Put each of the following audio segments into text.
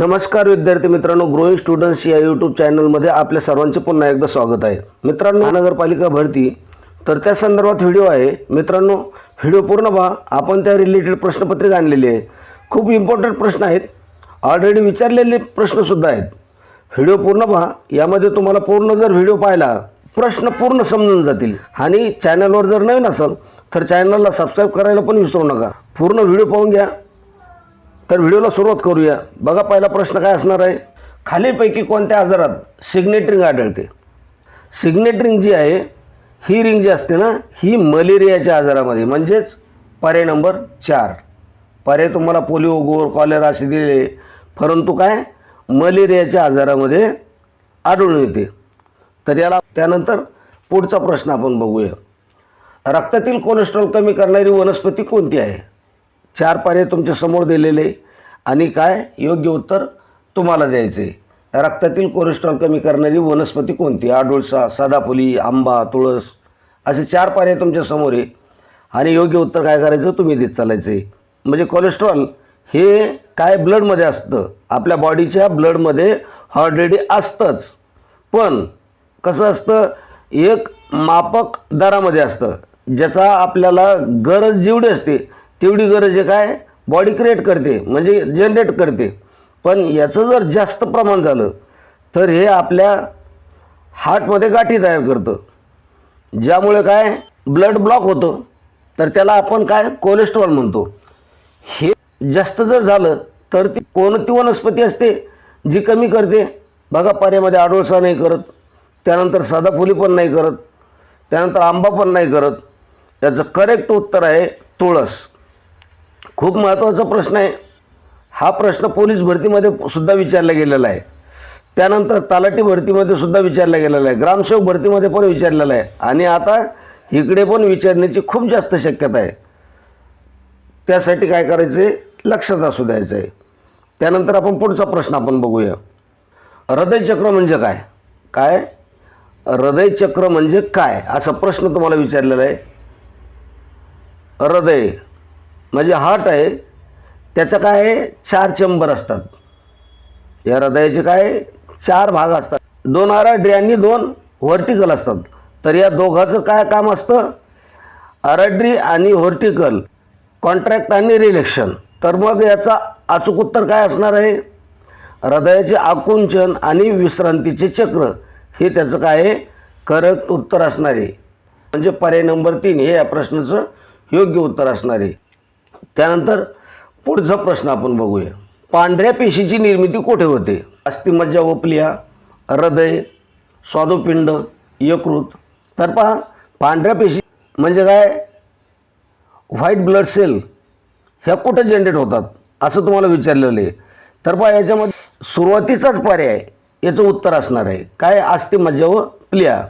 नमस्कार विद्यार्थी मित्रांनो ग्रोईंग स्टुडंट्स या यूट्यूब चॅनलमध्ये आपल्या सर्वांचे पुन्हा एकदा स्वागत आहे. मित्रांनो महानगरपालिका भरती. तर त्या संदर्भात व्हिडिओ आहे. मित्रांनो व्हिडिओ पूर्ण पहा. आपण त्या रिलेटेड प्रश्नपत्रिका आणलेली आहे. खूप इम्पॉर्टंट प्रश्न आहेत. ऑलरेडी विचारलेले प्रश्नसुद्धा आहेत. व्हिडिओ पूर्ण पहा. यामध्ये तुम्हाला पूर्ण जर व्हिडिओ पाहिला प्रश्न पूर्ण समजून जातील. आणि चॅनलवर जर नवीन असाल तर चॅनलला सबस्क्राईब करायला पण विसरू नका. पूर्ण व्हिडिओ पाहून घ्या. तर व्हिडिओला सुरुवात करूया. बघा पहिला प्रश्न काय असणार आहे? खालीलपैकी कोणत्या आजारात सिग्नेट आढळते? सिग्नेट रिंग जी आहे ही रिंग जी असते ना ही मलेरियाच्या आजारामध्ये. म्हणजेच पर्याय नंबर चार. पर्याय तुम्हाला पोलिओ गोर कॉलेरा असे दिले परंतु काय? मलेरियाच्या आजारामध्ये आढळून येते. तर याला त्यानंतर पुढचा प्रश्न आपण बघूया. रक्तातील कोलेस्ट्रॉल कमी करणारी वनस्पती कोणती आहे? चार पर्याय तुमच्यासमोर दिलेले. आणि काय? योग्य उत्तर तुम्हाला द्यायचे. रक्तातील कोलेस्ट्रॉल कमी करणारी वनस्पती कोणती? आडोळसा सदाफुली आंबा तुळस असे चार पर्याय तुमच्यासमोर आहे. आणि योग्य उत्तर काय करायचं? तुम्ही देत चालायचं. आहे म्हणजे कोलेस्ट्रॉल हे काय ब्लडमध्ये असतं? आपल्या बॉडीच्या ब्लडमध्ये ऑलरेडी असतंच. पण कसं असतं? एक मापक दरामध्ये असतं. ज्याचा आपल्याला गरज जेवढी असते तेवढी गरज आहे काय? बॉडी क्रिएट करते म्हणजे जनरेट करते. पण याचं जर जास्त प्रमाण झालं तर हे आपल्या हार्टमध्ये गाठी तयार करतं. ज्यामुळे काय? ब्लड ब्लॉक होतं. तर त्याला आपण काय? कोलेस्ट्रॉल म्हणतो. हे जास्त जर झालं तर ती कोणती वनस्पती असते? जी कमी करते. बघा पाण्यामध्ये आडोळसा नाही करत. त्यानंतर सदाफुली पण नाही करत. त्यानंतर आंबा पण नाही करत. त्याचं करेक्ट उत्तर आहे तुळस. खूप महत्त्वाचा प्रश्न आहे. हा प्रश्न पोलीस भरतीमध्ये सुद्धा विचारला गेलेला आहे. त्यानंतर तलाठी भरतीमध्ये सुद्धा विचारला गेलेला आहे. ग्रामसेवक भरतीमध्ये पण विचारलेला आहे. आणि आता इकडे पण विचारण्याची खूप जास्त शक्यता आहे. त्यासाठी काय करायचं आहे लक्षात असू द्यायचं आहे त्यानंतर आपण पुढचा प्रश्न आपण बघूया. हृदयचक्र म्हणजे काय? काय? हृदयचक्र म्हणजे काय? असा प्रश्न तुम्हाला विचारलेला आहे. हृदय म्हणजे हार्ट आहे त्याचं काय आहे? चार चेंबर असतात. या हृदयाचे काय चार भाग असतात. दोन आराड्री आणि दोन व्हर्टिकल असतात. तर या दोघाचं काय काम असतं? आराड्री आणि व्हर्टिकल कॉन्ट्रॅक्ट आणि रिलेक्शन तर मग याचा अचूक उत्तर काय असणार आहे? हृदयाचे आकुंचन आणि विश्रांतीचे चक्र. हे त्याचं काय आहे? करेक्ट उत्तर असणार आहे. म्हणजे पर्याय नंबर तीन हे या प्रश्नाचं योग्य उत्तर असणार आहे. त्यानंतर पुढचा प्रश्न आपण बघूया. पांढऱ्या पेशीची निर्मिती कुठे होते? अस्थिमज्जा ओपलिया हृदय स्वादुपिंड यकृत. तर पहा पांढऱ्या पेशी म्हणजे काय? White blood cell. ह्या कुठं जनरेट होतात? असं तुम्हाला विचारलेलं आहे. तर पहा याच्यामध्ये सुरुवातीचाच पर्याय याचं उत्तर असणार आहे. काय? अस्थिमज्जा व प्लिया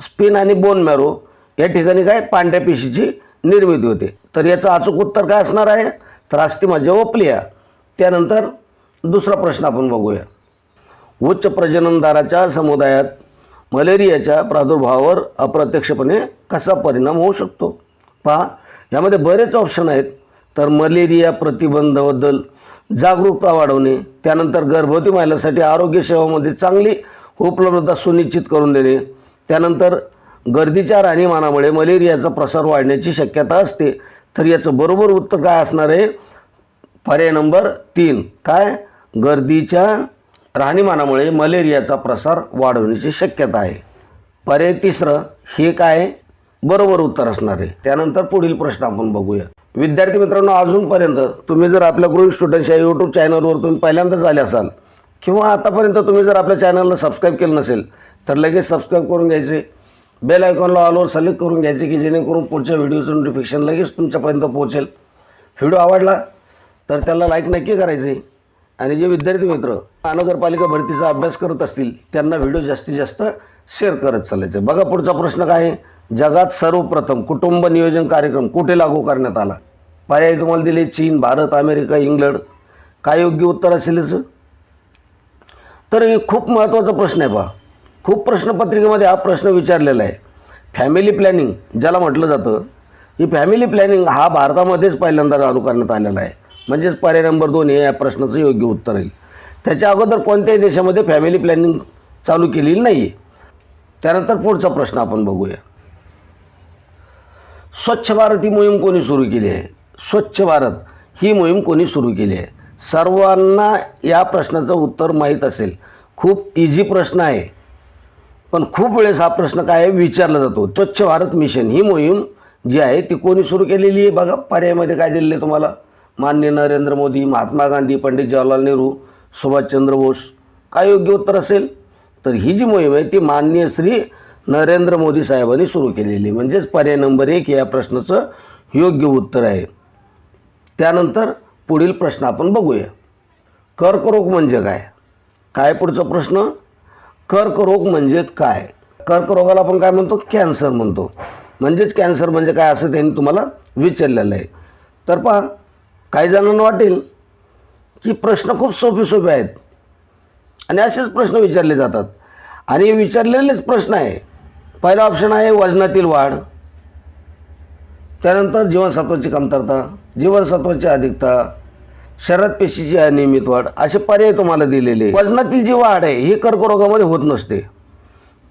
स्पिन आणि बोन मॅरो. या ठिकाणी काय? पांढऱ्या पेशीची निर्मिती होते. तर याचं अचूक उत्तर काय असणार आहे? तर अस्थिमा व त्यानंतर दुसरा प्रश्न आपण बघूया. उच्च प्रजननदाराच्या समुदायात मलेरियाच्या प्रादुर्भावावर अप्रत्यक्षपणे कसा परिणाम होऊ शकतो? पहा यामध्ये बरेच ऑप्शन आहेत. तर मलेरिया प्रतिबंधाबद्दल जागरूकता वाढवणे त्यानंतर गर्भवती महिलांसाठी आरोग्य सेवामध्ये चांगली उपलब्धता सुनिश्चित करून देणे त्यानंतर गर्दीच्या राहणीमानामुळे मलेरियाचा प्रसार वाढण्याची शक्यता असते. तर याचं बरोबर उत्तर काय असणार आहे? पर्याय नंबर तीन. काय? गर्दीच्या राहणीमानामुळे मलेरियाचा प्रसार वाढवण्याची शक्यता आहे. पर्याय तिसरं हे काय? बरोबर उत्तर असणार आहे. त्यानंतर पुढील प्रश्न आपण बघूया. विद्यार्थी मित्रांनो अजूनपर्यंत तुम्ही जर आपल्या ग्रुप स्टुडंट्स या यूट्यूब चॅनलवर तुम्ही पहिल्यांदाच आले असाल किंवा आतापर्यंत तुम्ही जर आपल्या चॅनलला सबस्क्राईब केलं नसेल तर लगेच सबस्क्राईब करून घ्यायचे. बेल आयकॉनला ऑलवर सिलेक्ट करून घ्यायचे की जेणेकरून पुढच्या व्हिडिओचं नोटिफिकेशन लगेच तुमच्यापर्यंत पोहोचेल. व्हिडिओ आवडला तर त्याला लाईक नक्की करायचे. आणि जे विद्यार्थी मित्र महानगरपालिका भरतीचा अभ्यास करत असतील त्यांना व्हिडिओ जास्तीत जास्त शेअर करत चालायचं. बघा पुढचा प्रश्न काय आहे. जगात सर्वप्रथम कुटुंब नियोजन कार्यक्रम कुठे लागू करण्यात आला? पर्याय तुम्हाला दिले चीन भारत अमेरिका इंग्लंड. काय योग्य उत्तर असेल याचं? तर हे खूप महत्त्वाचा प्रश्न आहे पहा खूप प्रश्नपत्रिकेमध्ये हा प्रश्न विचारलेला आहे. फॅमिली प्लॅनिंग ज्याला म्हटलं जातं की फॅमिली प्लॅनिंग हा भारतामध्येच पहिल्यांदा चालू करण्यात आलेला आहे. म्हणजेच पर्याय नंबर दोन हे या प्रश्नाचं योग्य उत्तर आहे. त्याच्या अगोदर कोणत्याही देशामध्ये फॅमिली प्लॅनिंग चालू केलेली नाही आहे त्यानंतर पुढचा प्रश्न आपण बघूया. स्वच्छ भारत ही मोहीम कोणी सुरू केली आहे? स्वच्छ भारत ही मोहीम कोणी सुरू केली आहे? सर्वांना या प्रश्नाचं उत्तर माहीत असेल. खूप इझी प्रश्न आहे. पण खूप वेळेस हा प्रश्न काय आहे विचारला जातो. स्वच्छ भारत मिशन ही मोहीम जी आहे ती कोणी सुरू केलेली आहे? बघा पर्यायमध्ये काय दिलेलं आहे तुम्हाला? माननीय नरेंद्र मोदी महात्मा गांधी पंडित जवाहरलाल नेहरू सुभाषचंद्र बोस. काय योग्य उत्तर असेल? तर ही जी मोहीम आहे ती माननीय श्री नरेंद्र मोदी साहेबांनी सुरू केलेली आहे. म्हणजेच पर्याय नंबर एक या प्रश्नाचं योग्य उत्तर आहे. त्यानंतर पुढील प्रश्न आपण बघूया. कर्करोग म्हणजे काय? काय पुढचा प्रश्न? कर्करोग म्हणजे काय? कर्करोगाला आपण काय म्हणतो? कॅन्सर म्हणतो. म्हणजेच कॅन्सर म्हणजे काय असं त्यांनी तुम्हाला विचारलेलं आहे. तर पहा काही जणांना वाटेल की प्रश्न खूप सोपे सोपे आहेत. आणि असेच प्रश्न विचारले जातात. आणि हे विचारलेलेच प्रश्न आहे. पहिला ऑप्शन आहे वजनातील वाढ. त्यानंतर जीवनसत्वाची कमतरता जीवनसत्वाची अधिकता शरीरात पेशीची अनियमित वाढ. असे पर्याय तुम्हाला दिलेले वजनातील जी वाढ आहे ही कर्करोगामध्ये होत नसते.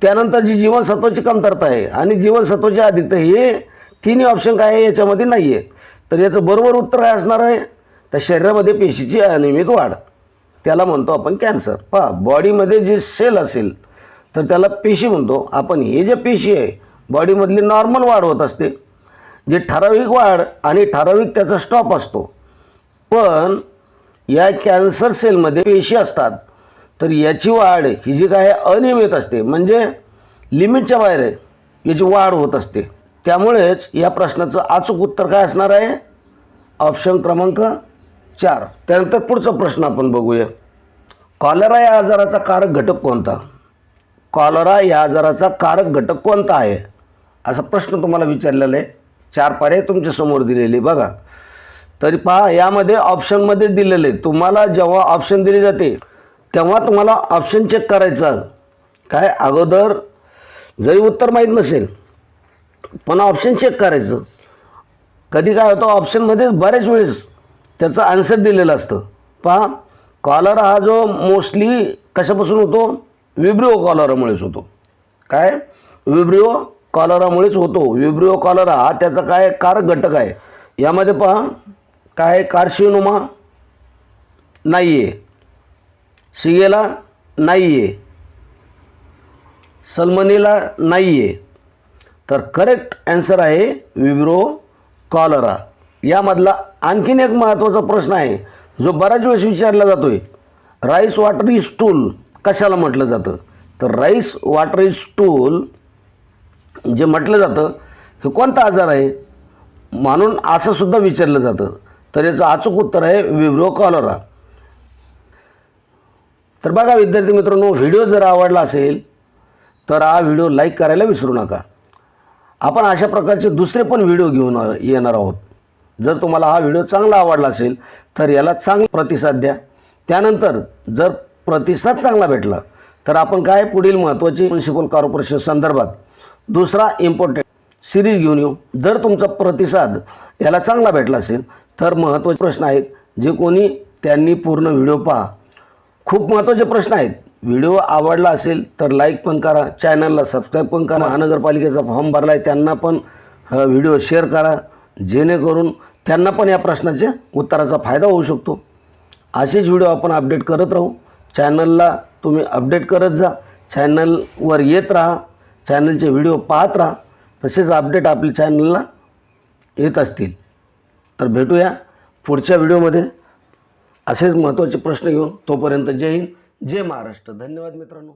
त्यानंतर जी जीवनसत्वाची कमतरता आहे आणि जीवनसत्वाची अधिकता हे तिन्ही ऑप्शन काय आहे याच्यामध्ये नाही आहे. तर याचं बरोबर उत्तर काय असणार आहे? तर शरीरामध्ये पेशीची अनियमित वाढ. त्याला म्हणतो आपण कॅन्सर. पहा बॉडीमध्ये जे सेल असेल तर त्याला पेशी म्हणतो. आपण हे जे पेशी आहे बॉडीमधली नॉर्मल वाढ होत असते. जे ठराविक वाढ आणि ठराविक त्याचा स्टॉप असतो. पण या कॅन्सर सेलमध्ये पेशी असतात. तर याची वाढ ही जी काय अनियमित असते म्हणजे लिमिटच्या बाहेर आहे याची वाढ होत असते. त्यामुळेच या प्रश्नाचं अचूक उत्तर काय असणार आहे? ऑप्शन क्रमांक चार. त्यानंतर पुढचा प्रश्न आपण बघूया. कॉलरा या आजाराचा कारक घटक कोणता? कॉलरा या आजाराचा कारक घटक कोणता आहे? असा प्रश्न तुम्हाला विचारलेला आहे. चार पर्याय तुमच्यासमोर दिलेले बघा. तरी पहा यामध्ये ऑप्शनमध्ये दिलेले. तुम्हाला जेव्हा ऑप्शन दिले जाते तेव्हा तुम्हाला ऑप्शन चेक करायचं. काय? अगोदर जरी उत्तर माहीत नसेल पण ऑप्शन चेक करायचं. कधी काय होतं ऑप्शनमध्ये बऱ्याच वेळेस त्याचं आन्सर दिलेलं असतं. पहा कॉलर हा जो मोस्टली कशापासून होतो? विब्रिओ कॉलरामुळेच होतो. काय? विब्रिओ कॉलरामुळेच होतो. विब्रिओ कॉलरा हा त्याचा काय? कारक घटक आहे. यामध्ये पहा काय कार्शिनोमा नाही आहे सिगेला नाही आहे सलमनीला नाही आहे तर करेक्ट ॲन्सर आहे विब्रो कॉलरा. यामधला आणखीन एक महत्त्वाचा प्रश्न आहे जो बऱ्याच वेळेस विचारला जातो आहे राईस वॉटर इज टूल कशाला म्हटलं जातं? तर राईस वॉटर इज टूल जे म्हटलं जातं हे कोणता आजार आहे? म्हणून असं सुद्धा विचारलं जातं. तर याचं अचूक उत्तर आहे विब्रो कॉलरा. तर बघा विद्यार्थी मित्रांनो व्हिडिओ जर आवडला असेल तर हा व्हिडिओ लाईक करायला विसरू नका. आपण अशा प्रकारचे दुसरे पण व्हिडिओ घेऊन येणार आहोत. जर तुम्हाला हा व्हिडिओ चांगला आवडला असेल तर याला चांगला प्रतिसाद द्या. त्यानंतर जर प्रतिसाद चांगला भेटला तर आपण काय पुढील महत्त्वाची म्युन्सिपल कॉर्पोरेशन संदर्भात दुसरा इम्पॉर्टंट सिरीज घेऊन येऊ. जर तुमचा प्रतिसाद याला चांगला भेटला असेल तर महत्त्वाचे प्रश्न आहेत. जे कोणी त्यांनी पूर्ण व्हिडिओ पहा. खूप महत्त्वाचे प्रश्न आहेत. व्हिडिओ आवडला असेल तर लाईक पण करा. चॅनलला सबस्क्राईब पण करा. महानगरपालिकेचा फॉर्म भरला आहे त्यांना पण व्हिडिओ शेअर करा. जेणेकरून त्यांना पण या प्रश्नाच्या उत्तराचा फायदा होऊ शकतो. असेच व्हिडिओ आपण अपडेट करत राहू. चॅनलला तुम्ही अपडेट करत जा. चॅनलवर येत राहा. चॅनलचे व्हिडिओ पाहत राहा. तसेच अपडेट आपल्या चॅनलला येत असतील. तर भेटूया पुढच्या व्हिडिओमध्ये. असेच महत्त्वाचे प्रश्न घेऊन तोपर्यंत जय हिंद जय महाराष्ट्र. धन्यवाद मित्रांनो.